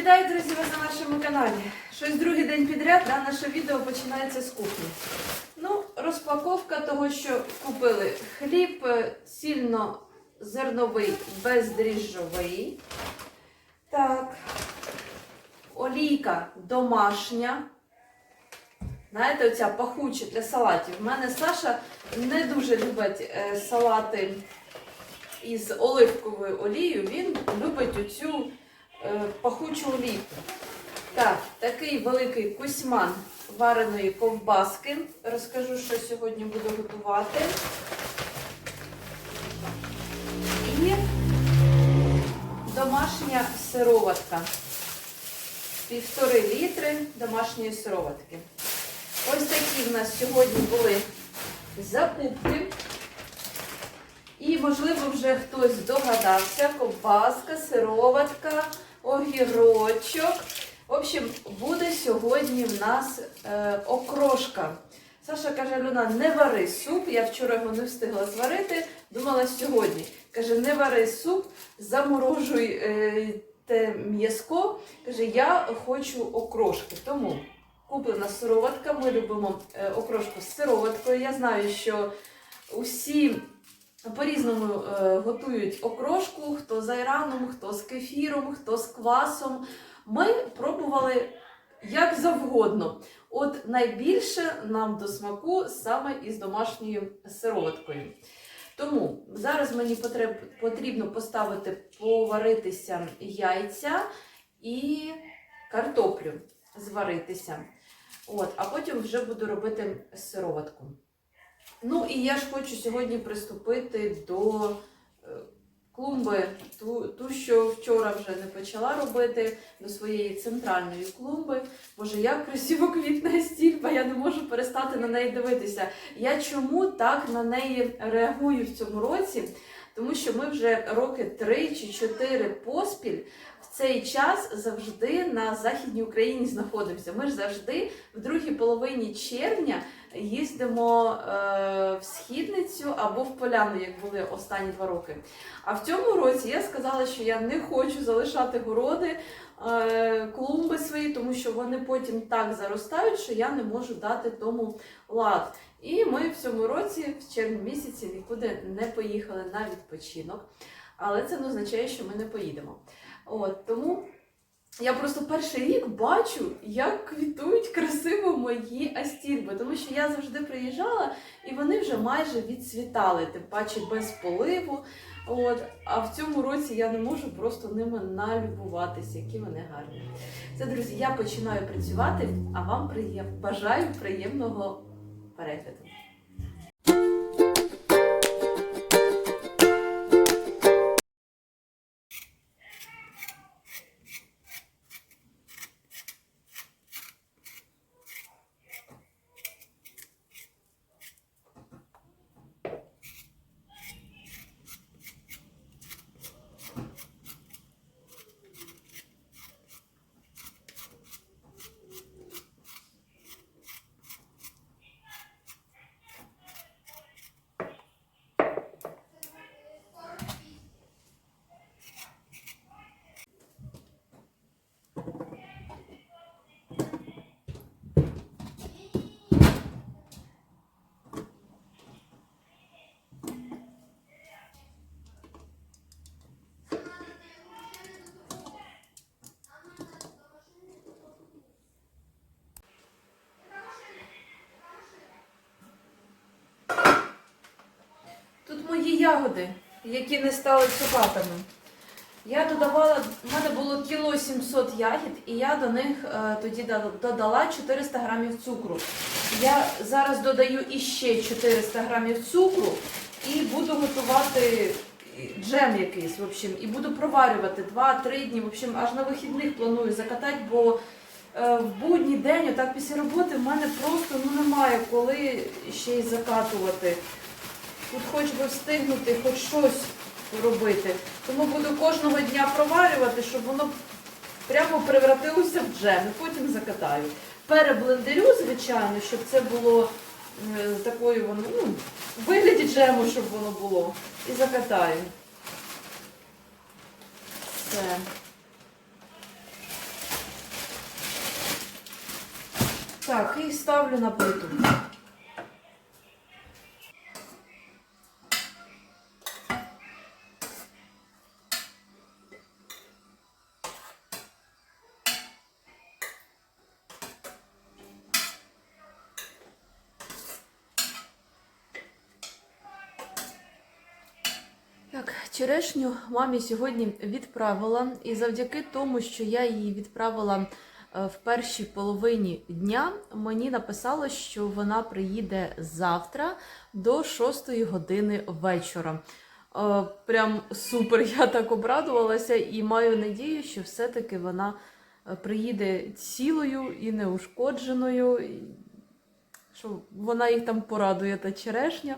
Вітаю, друзі, вас на нашому каналі. Щось другий день підряд, да, наше відео починається з кухні. Ну, розпаковка того, що купили хліб е, сільно-зерновий, бездріжджовий. Так, олійка домашня. Знаєте, оця пахуча для салатів. У мене Саша не дуже любить е, салати із оливковою олією. Він любить оцю е, пахучу олійку. Так, такий великий кусьман вареної ковбаски. Розкажу, що сьогодні буду готувати. І домашня сироватка. Півтори літри домашньої сироватки. Ось такі в нас сьогодні були закупки. І, можливо, вже хтось здогадався, ковбаска, сироватка, огірочок. В общем, буде сьогодні в нас е, окрошка. Саша каже, Люна, не вари суп. Я вчора його не встигла зварити, думала сьогодні. Каже, не вари суп, заморожуй е, те м'язко. Каже, я хочу окрошки. Тому куплена сироватка. Ми любимо е, окрошку з сироваткою. Я знаю, що усі по-різному е, готують окрошку, хто з айраном, хто з кефіром, хто з квасом. Ми пробували як завгодно. От найбільше нам до смаку саме із домашньою сироваткою. Тому зараз мені потрібно поставити поваритися яйця і картоплю зваритися. От, а потім вже буду робити сироватку. Ну і я ж хочу сьогодні приступити до е, клумби, ту, ту, що вчора вже не почала робити, до своєї центральної клумби. Боже, як красиво квітне стільба, я не можу перестати на неї дивитися. Я чому так на неї реагую в цьому році? Тому що ми вже роки три чи чотири поспіль цей час завжди на Західній Україні знаходимося. Ми ж завжди в другій половині червня їздимо е, в східницю або в поляну, як були останні два роки. А в цьому році я сказала, що я не хочу залишати городи, е, клумби свої, тому що вони потім так заростають, що я не можу дати тому лад. І ми в цьому році, в червні місяці, нікуди не поїхали на відпочинок. Але це не означає, що ми не поїдемо. От тому я просто перший рік бачу, як квітують красиво мої астільби, тому що я завжди приїжджала і вони вже майже відцвітали, тим паче без поливу. От, а в цьому році я не можу просто ними налюбуватися, які вони гарні. Це, друзі, я починаю працювати, а вам бажаю приємного перегляду. Мої ягоди, які не стали цукатами. Я додавала, в мене було кіло 700 ягід, і я до них е, тоді додала 400 грамів цукру. Я зараз додаю іще 400 грамів цукру і буду готувати джем якийсь, в общем, і буду проварювати 2-3 дні. В общем, аж на вихідних планую закатати, бо е, в будній день, отак після роботи, в мене просто ну, немає коли ще й закатувати. Тут хоч би встигнути, хоч щось робити. Тому буду кожного дня проварювати, щоб воно прямо превратилося в джем. і Потім закатаю. Переблендерю, звичайно, щоб це було е, такою воно, ну, вигляді джему, щоб воно було. І закатаю. Все. Так, і ставлю на плиту. Черешню мамі сьогодні відправила, і завдяки тому, що я її відправила е, в першій половині дня, мені написало, що вона приїде завтра до 6 години вечора. Е, Прям супер, я так обрадувалася і маю надію, що все-таки вона е, приїде цілою і неушкодженою, що вона їх там порадує та черешня.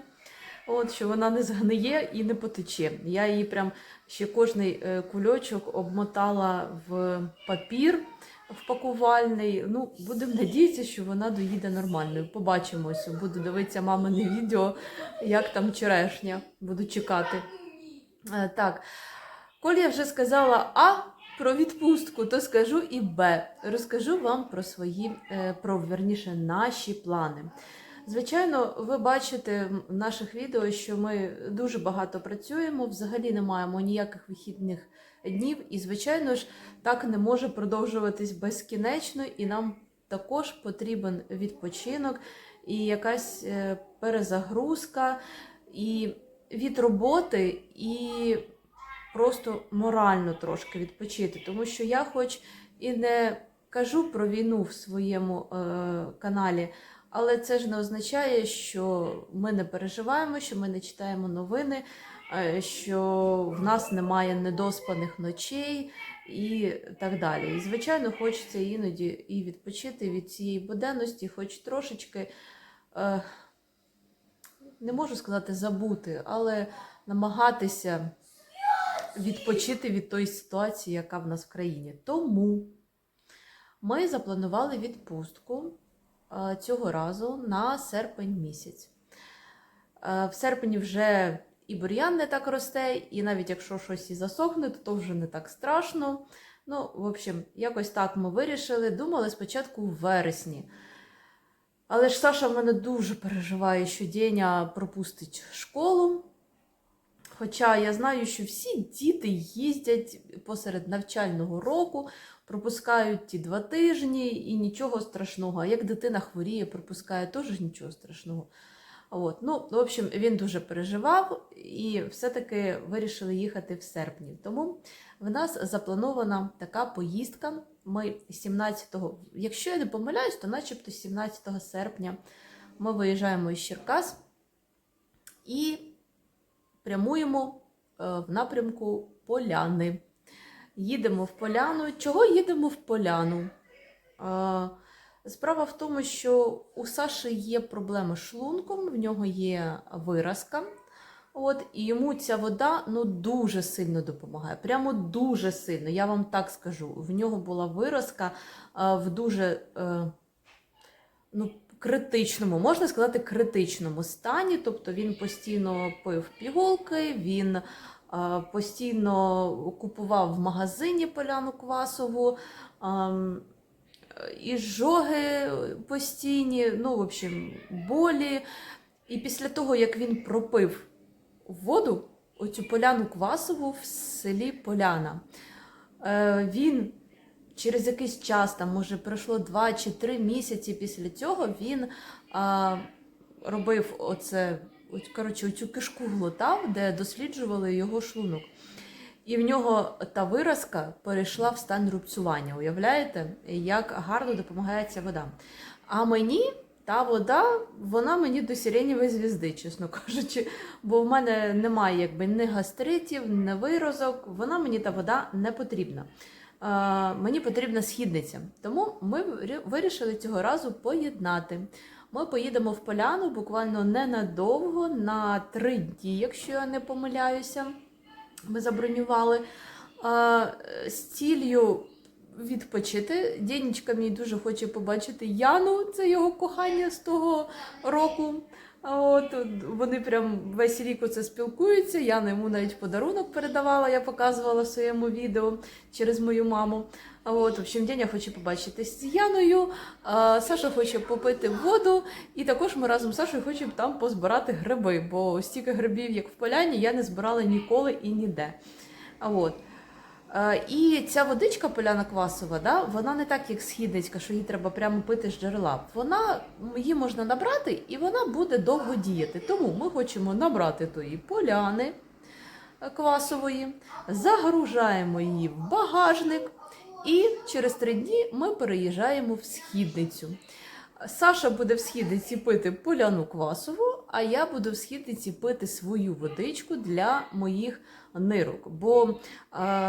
От, що вона не згниє і не потече. Я її прям ще кожний е, кульочок обмотала в папір впакувальний. Ну, будемо надіятися, що вона доїде нормально. Побачимося. Буду дивитися мамине відео, як там черешня. Буду чекати. Е, Так, коли я вже сказала А про відпустку, то скажу і Б. Розкажу вам про свої, е, про верніше наші плани. Звичайно, ви бачите в наших відео, що ми дуже багато працюємо, взагалі не маємо ніяких вихідних днів, і, звичайно ж, так не може продовжуватись безкінечно, і нам також потрібен відпочинок і якась е, перезагрузка і від роботи, і просто морально трошки відпочити. Тому що я, хоч і не кажу про війну в своєму е, каналі. Але це ж не означає, що ми не переживаємо, що ми не читаємо новини, е, що в нас немає недоспаних ночей і так далі. І, звичайно, хочеться іноді і відпочити від цієї буденності, хоч трошечки, е, не можу сказати забути, але намагатися відпочити від тої ситуації, яка в нас в країні. Тому ми запланували відпустку цього разу на серпень місяць. Е, В серпні вже і бур'ян не так росте, і навіть якщо щось і засохне, то, то вже не так страшно. Ну, в общем, якось так ми вирішили. Думали спочатку в вересні. Але ж Саша в мене дуже переживає, що Деня пропустить школу. Хоча я знаю, що всі діти їздять посеред навчального року, пропускають ті два тижні і нічого страшного. А як дитина хворіє, пропускає теж нічого страшного. От. Ну, в общем, він дуже переживав і все-таки вирішили їхати в серпні. Тому в нас запланована така поїздка. Ми 17-го, якщо я не помиляюсь, то начебто 17 серпня ми виїжджаємо із Черкас і прямуємо е, в напрямку Поляни. Їдемо в Поляну. Чого їдемо в Поляну? Е, Справа в тому, що у Саші є проблеми з шлунком, в нього є виразка. От, і йому ця вода ну, дуже сильно допомагає. Прямо дуже сильно, я вам так скажу. В нього була виразка е, в дуже е, ну, критичному, можна сказати, критичному стані. Тобто він постійно пив пігулки, він постійно купував в магазині поляну квасову. ем, і жоги постійні, ну, в общем, болі. І після того, як він пропив воду, оцю поляну квасову в селі Поляна, е, він через якийсь час, там, може, пройшло 2 чи 3 місяці після цього, він а, робив оце, от, коротше, оцю кишку глотав, де досліджували його шлунок. І в нього та виразка перейшла в стан рубцювання. Уявляєте, як гарно допомагає ця вода. А мені та вода, вона мені до сиренєвої звізди, чесно кажучи, бо в мене немає якби ні гастритів, ні виразок. Вона мені та вода не потрібна. Мені потрібна східниця. Тому ми вирішили цього разу поєднати. Ми поїдемо в поляну буквально ненадовго, на три дні, якщо я не помиляюся ми забронювали а, з ціллю відпочити. Дєнічка мій дуже хоче побачити Яну, це його кохання з того року. От вони прям весь рік оце спілкуються. Яна йому навіть подарунок передавала, я показувала в своєму відео через мою маму. От, в общем, Деня хоче побачитись з Яною, а Саша хоче попити воду, і також ми разом з Сашою хочемо там позбирати гриби, бо стільки грибів, як в поляні, я не збирала ніколи і ніде. А От. І ця водичка поляна квасова, да, вона не так, як східницька, що її треба прямо пити з джерела. Вона її можна набрати і вона буде довго діяти. Тому ми хочемо набрати тої поляни квасової, загружаємо її в багажник, і через три дні ми переїжджаємо в східницю. Саша буде в східниці пити поляну квасову, а я буду в східниці пити свою водичку для моїх нирок. Бо е,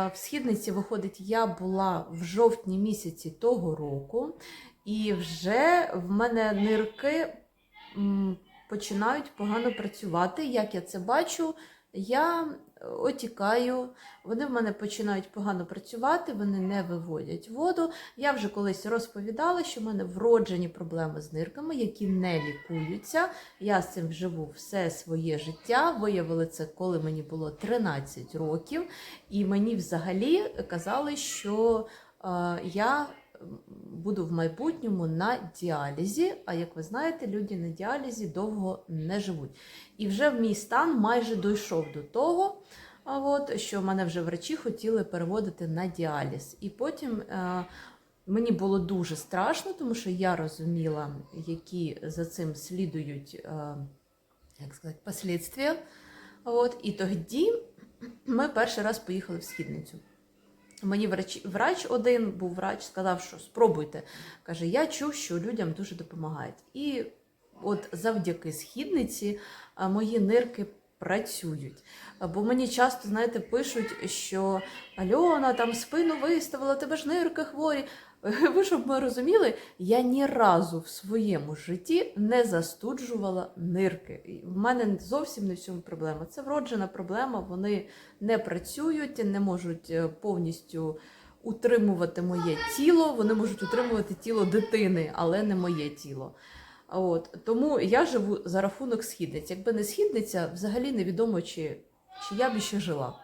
в східниці, виходить, я була в жовтні місяці того року, і вже в мене нирки починають погано працювати. Як я це бачу, я отікаю, вони в мене починають погано працювати, вони не виводять воду. Я вже колись розповідала, що в мене вроджені проблеми з нирками, які не лікуються. Я з цим живу все своє життя. Виявили це, коли мені було 13 років, і мені взагалі казали, що е, я буду в майбутньому на діалізі. А як ви знаєте, люди на діалізі довго не живуть. І вже в мій стан майже дійшов до того, от, що мене вже врачі хотіли переводити на діаліз. І потім е, мені було дуже страшно, тому що я розуміла, які за цим слідують е, як сказати, последствия. От, і тоді ми перший раз поїхали в східницю. Мені врач, врач один був врач, сказав, що спробуйте. Каже, я чув, що людям дуже допомагають. І от завдяки східниці мої нирки працюють. Бо мені часто, знаєте, пишуть, що Альона там спину виставила, тебе ж нирки хворі. Ви щоб ми розуміли, я ні разу в своєму житті не застуджувала нирки. В мене зовсім не в цьому проблема. Це вроджена проблема, вони не працюють, не можуть е, повністю утримувати моє тіло. Вони можуть утримувати тіло дитини, але не моє тіло. От тому я живу за рахунок східниць. Якби не східниця, взагалі невідомо, чи, чи я б ще жила.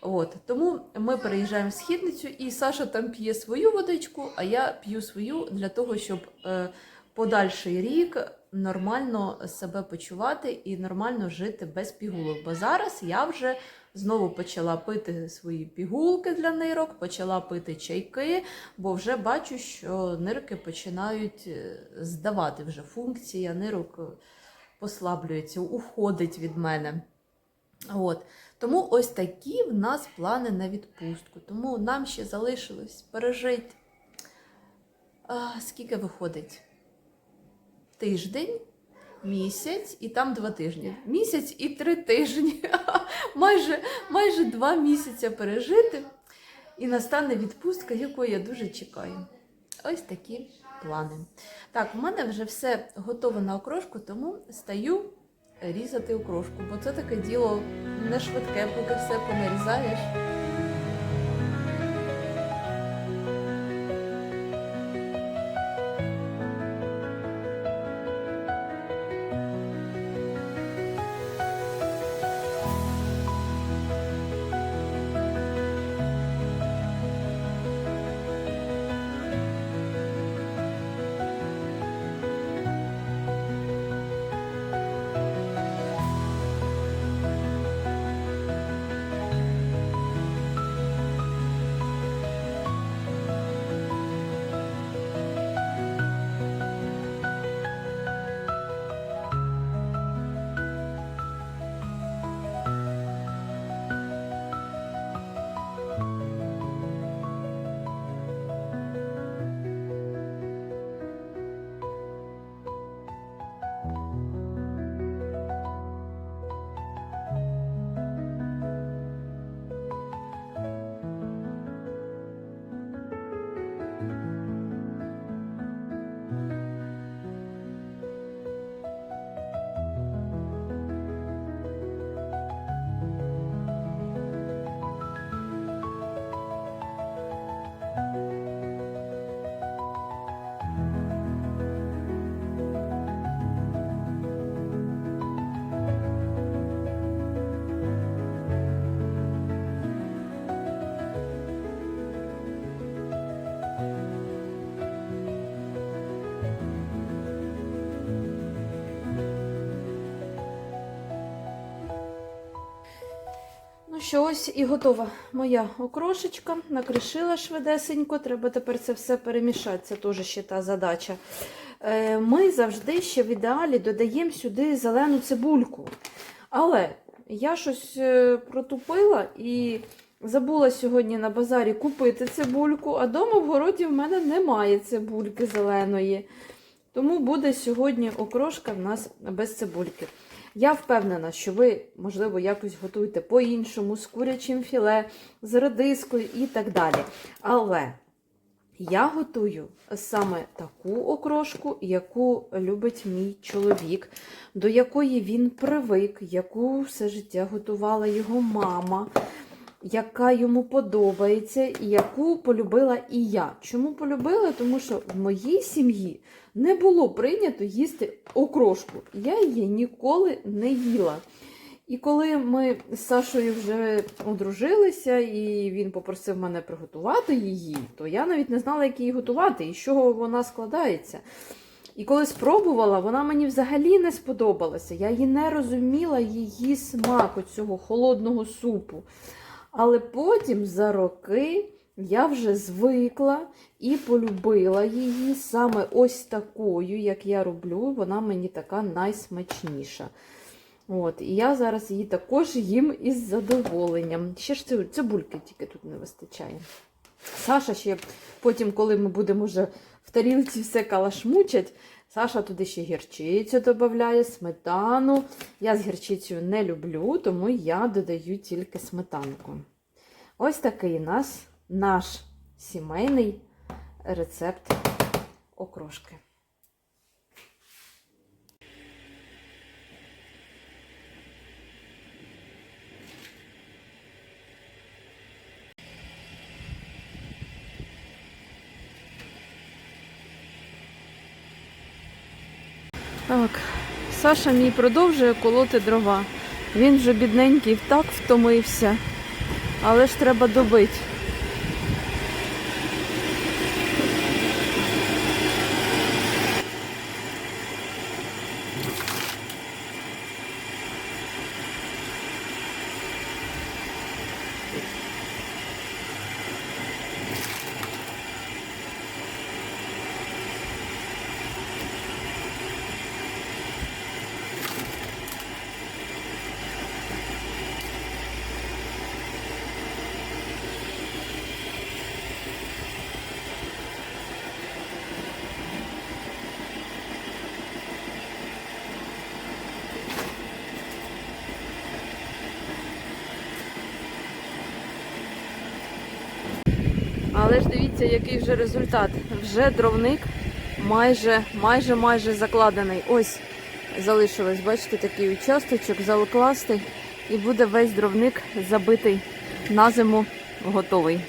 От тому ми переїжджаємо в східницю, і Саша там п'є свою водичку, а я п'ю свою для того, щоб е, подальший рік нормально себе почувати і нормально жити без пігулок. Бо зараз я вже знову почала пити свої пігулки для нирок, почала пити чайки, бо вже бачу, що нирки починають е, здавати вже функція нирок е, послаблюється, уходить від мене. От. Тому ось такі в нас плани на відпустку. Тому нам ще залишилось пережити. Скільки виходить? Тиждень, місяць і там два тижні. Місяць і три тижні. майже, майже два місяці пережити. І настане відпустка, якої я дуже чекаю. Ось такі плани. Так, у мене вже все готове на окрошку, тому стаю різати окрошку, бо це таке діло не швидке, поки все понарізаєш. Що ось і готова моя окрошечка. Накришила швидесенько. Треба тепер це все перемішати. Це теж ще та задача. Е, Ми завжди ще в ідеалі додаємо сюди зелену цибульку. Але я щось е, протупила і забула сьогодні на базарі купити цибульку, а дома в городі в мене немає цибульки зеленої. Тому буде сьогодні окрошка в нас без цибульки. Я впевнена, що ви, можливо, якось готуєте по-іншому, з курячим філе, з радискою і так далі. Але я готую саме таку окрошку, яку любить мій чоловік, до якої він привик, яку все життя готувала його мама, яка йому подобається, і яку полюбила і я. Чому полюбила? Тому що в моїй сім'ї не було прийнято їсти окрошку. Я її ніколи не їла. І коли ми з Сашою вже одружилися, і він попросив мене приготувати її, то я навіть не знала, як її готувати і з чого вона складається. І коли спробувала, вона мені взагалі не сподобалася. Я її не розуміла її смак цього холодного супу. Але потім за роки я вже звикла і полюбила її саме ось такою, як я роблю. Вона мені така найсмачніша. От, І я зараз її також їм із задоволенням. Ще ж циб- цибульки тільки тут не вистачає. Саша ще потім, коли ми будемо вже в тарілці все калашмучать, Саша туди ще гірчицю додає, сметану. Я з гірчицею не люблю, тому я додаю тільки сметанку. Ось такий у нас наш сімейний рецепт окрошки. Так, Саша мій продовжує колоти дрова. Він вже бідненький так втомився, але ж треба добити. Але ж дивіться, який вже результат. Вже дровник майже, майже, майже закладений. Ось залишилось, бачите, такий участочок закласти, і буде весь дровник забитий на зиму готовий.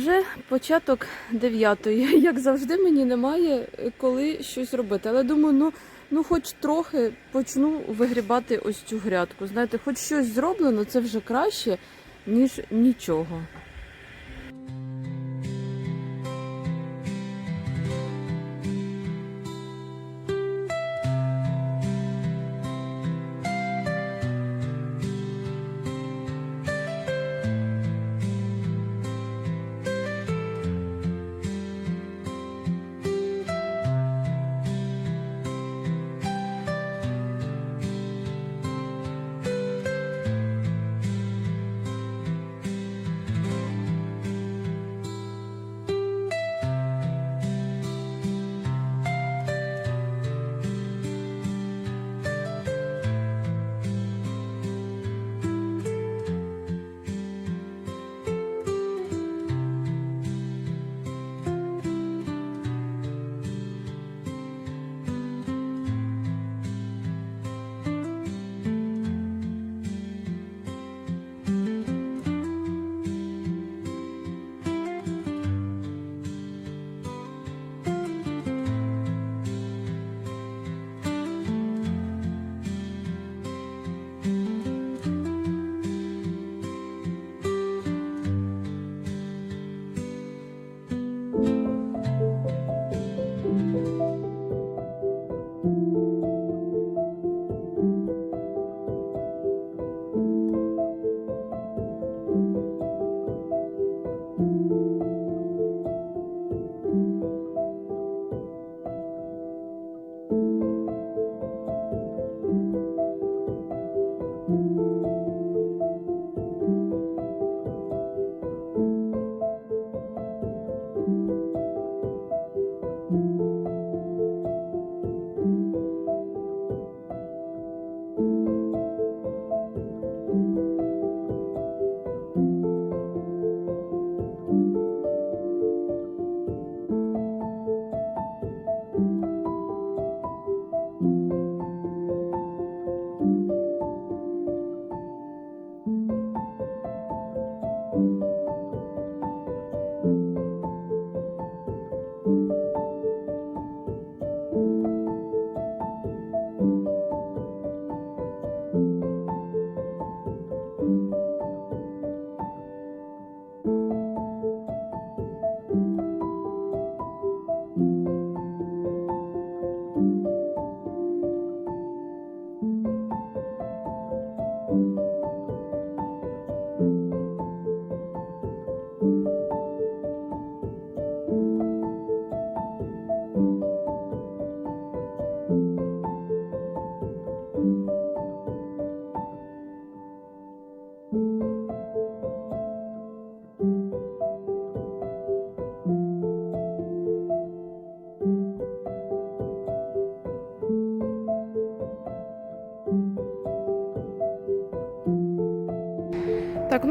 Вже початок дев'ятої. Як завжди, мені немає коли щось робити. Але думаю, ну, ну хоч трохи почну вигрібати ось цю грядку. Знаєте, хоч щось зроблено, це вже краще, ніж нічого.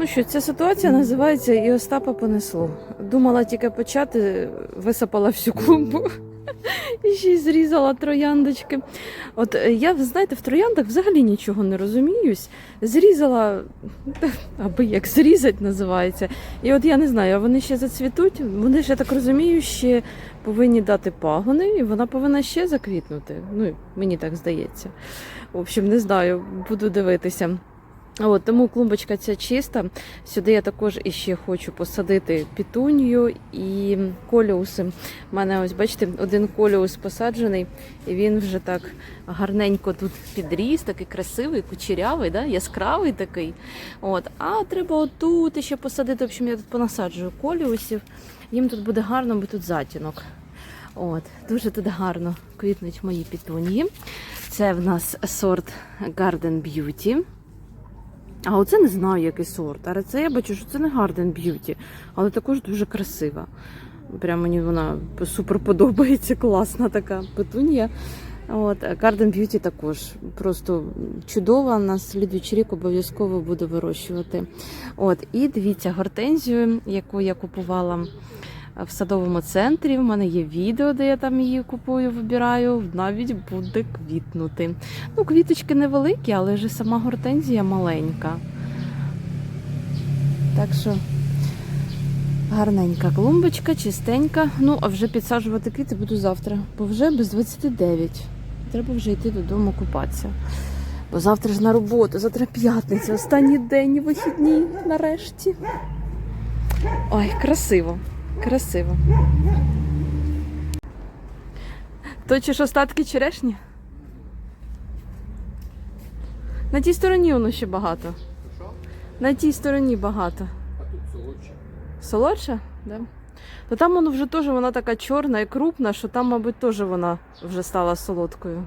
Ну що, ця ситуація називається і Остапа понесло. Думала тільки почати, висипала всю клумбу і ще й зрізала трояндочки. От е, я, знаєте, в трояндах взагалі нічого не розуміюсь. Зрізала, аби як зрізать називається. І от я не знаю, вони ще зацвітуть. Вони ж, я так розумію, ще повинні дати пагони, і вона повинна ще заквітнути. Ну, мені так здається. В общем, не знаю, буду дивитися. От, тому клумбочка ця чиста. Сюди я також іще хочу посадити пітунію і коліуси. У мене ось, бачите, один коліус посаджений, і він вже так гарненько тут підріс, такий красивий, кучерявий, да? яскравий такий. От. А треба отут ще посадити. В общем, я тут понасаджую коліусів. Їм тут буде гарно, бо тут затінок. От, дуже тут гарно квітнуть мої пітунії. Це в нас сорт Garden Beauty. А оце не знаю, який сорт. Але це я бачу, що це не Garden Beauty, але також дуже красива. Прямо мені вона супер подобається, класна така петунія. От, Garden Beauty також просто чудова. На слідуючий рік обов'язково буду вирощувати. От, і дивіться, гортензію, яку я купувала в садовому центрі. У мене є відео, де я там її купую, вибираю. Навіть буде квітнути. Ну, квіточки невеликі, але ж сама гортензія маленька. Так що гарненька клумбочка, чистенька. Ну, а вже підсаджувати квіти буду завтра, бо вже без 29. Треба вже йти додому купатися. Бо завтра ж на роботу, завтра п'ятниця, останній день вихідні нарешті. Ой, красиво, красиво. Точиш остатки черешні? На тій стороні воно ще багато. Що? На тій стороні багато. А тут солодше. Солодша? Да? То там воно вже теж вона така чорна і крупна, що там, мабуть, теж вона вже стала солодкою.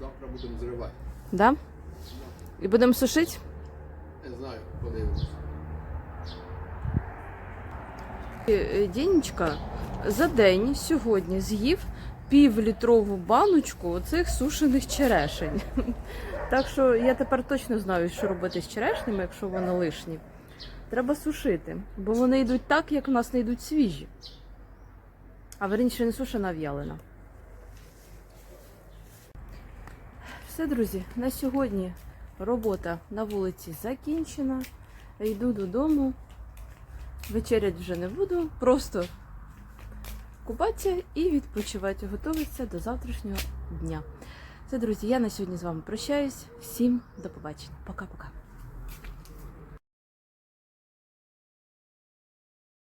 Завтра будемо зривати. Да? І будемо сушити? Не знаю, подивимось. Е, Дінечка за день сьогодні з'їв півлітрову баночку оцих сушених черешень. Так що я тепер точно знаю, що робити з черешнями, якщо вони лишні. Треба сушити, бо вони йдуть так, як у нас не йдуть свіжі. А верніше не сушена, а в'ялена. Все, друзі, на сьогодні робота на вулиці закінчена. Йду додому. Вечерять вже не буду, просто купатися і відпочивати, готуватися до завтрашнього дня. Це, друзі, я на сьогодні з вами прощаюсь. Всім до побачення. Пока-пока.